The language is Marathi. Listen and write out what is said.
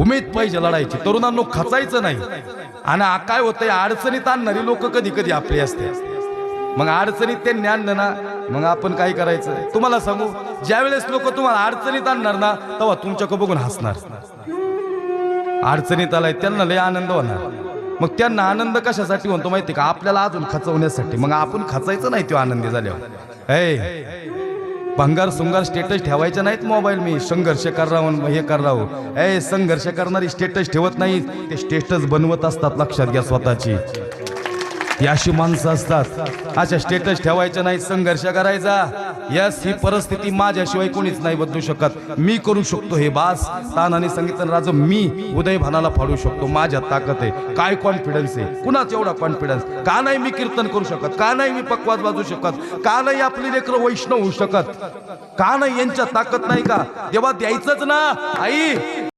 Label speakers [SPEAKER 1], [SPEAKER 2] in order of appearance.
[SPEAKER 1] उमेद पाहिजे लढायची तरुणांनो खचायचं नाही. आणि काय होतंय अडचणीत आणणारी लोक कधी कधी आपली असते मग अडचणीत ते ज्ञान ना मग आपण काय करायचं? तुम्हाला सांगू ज्यावेळेस लोक तुम्हाला अडचणीत आणणार ना तेव्हा तुमच्याकडे बघून हसणार. अडचणीत आलाय त्यांना लय आनंद होणार. मग त्यांना आनंद कशासाठी म्हणतो माहिती का? आपल्याला अजून खचवण्यासाठी. मग आपण खचायचं नाही तो आनंदी झाल्यावर. ऐ भंगार सुंगार स्टेटस ठेवायचे नाहीत मोबाईल मी. संघर्ष करावं हे करावं ए संघर्ष करणारी स्टेटस ठेवत नाही ते स्टेटस बनवत असतात लक्षात घ्या स्वतःची. ही अशी माणसं असतात. अशा स्टेटस ठेवायचं नाही संघर्ष करायचा. यस ही परिस्थिती माझ्याशिवाय कोणीच नाही बदलू शकत. मी करू शकतो हे बास. तानाने सांगितलं राज मी उदय भानाला फाडू शकतो. माझ्या ताकद आहे. काय कॉन्फिडन्स आहे? कुणाच एवढा कॉन्फिडन्स का नाही मी कीर्तन करू शकत? का नाही मी पकवाज वाजू शकत? का नाही आपली लेकर वैष्णव होऊ शकत? का नाही यांच्यात ताकद नाही का? तेव्हा द्यायचंच ना. आई